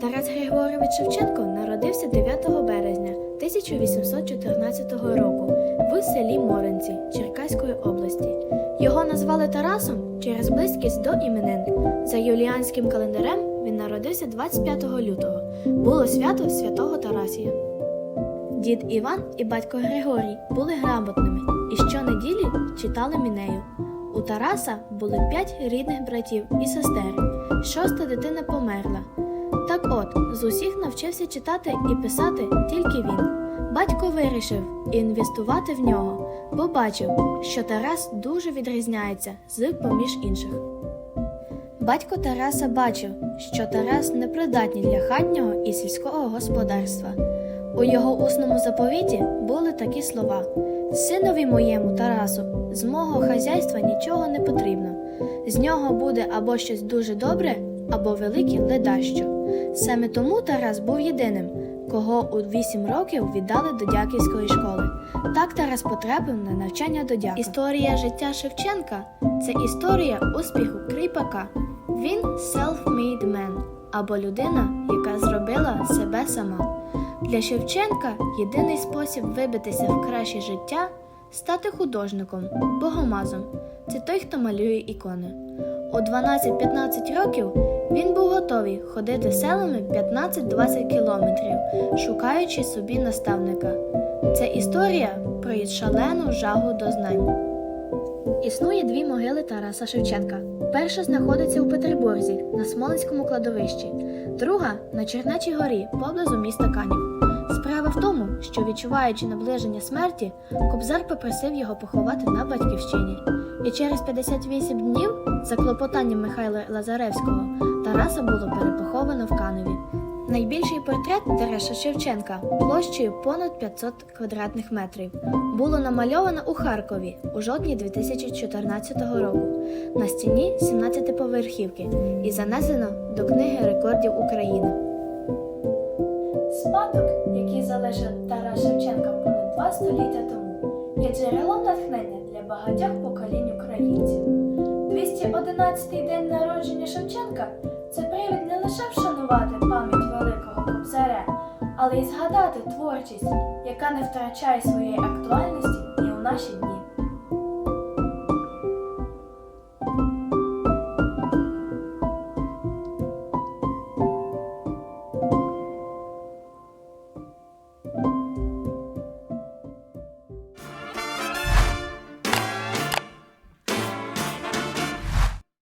Тарас Григорович Шевченко народився 9 березня 1814 року в селі Моринці Черкаської області. Його назвали Тарасом через близькість до іменин. За юліанським календарем він народився 25 лютого. Було свято святого Тарасія. Дід Іван і батько Григорій були грамотними і щонеділі читали мінею. У Тараса були п'ять рідних братів і сестер. Шоста дитина померла. Так от, з усіх навчився читати і писати тільки він. Батько вирішив інвестувати в нього, бо бачив, що Тарас дуже відрізняється з поміж інших. Батько Тараса бачив, що Тарас непридатний для хатнього і сільського господарства. У його усному заповіті були такі слова: Синові моєму Тарасу, з мого хазяйства нічого не потрібно. З нього буде або щось дуже добре, або велике ледащо. Саме тому Тарас був єдиним, кого у вісім років віддали до дяківської школи. Так Тарас потрапив на навчання до дяка. Історія життя Шевченка це історія успіху кріпака. Він self-made man, або людина, яка зробила себе сама. Для Шевченка єдиний спосіб вибитися в краще життя стати художником, богомазом. Це той, хто малює ікони. У 12-15 років він був готовий ходити селами 15-20 кілометрів, шукаючи собі наставника. Це історія про шалену жагу до знань. Існує дві могили Тараса Шевченка. Перша знаходиться у Петербурзі на Смоленському кладовищі, друга на Чернечій горі поблизу міста Канів. Справа в тому, що відчуваючи наближення смерті, Кобзар попросив його поховати на батьківщині. І через 58 днів, за клопотанням Михайла Лазаревського, Тараса було перепоховано в Канові. Найбільший портрет Тараса Шевченка площею понад 500 квадратних метрів було намальовано у Харкові у жовтні 2014 року на стіні 17-поверхівки і занесено до книги рекордів України. Спадок, який залишив Тарас Шевченка понад два століття тому, є джерелом натхнення для багатьох поколінь українців. 211-й день народження Шевченка вшанувати пам'ять великого кобзаря, але й згадати творчість, яка не втрачає своєї актуальності і у наші дні.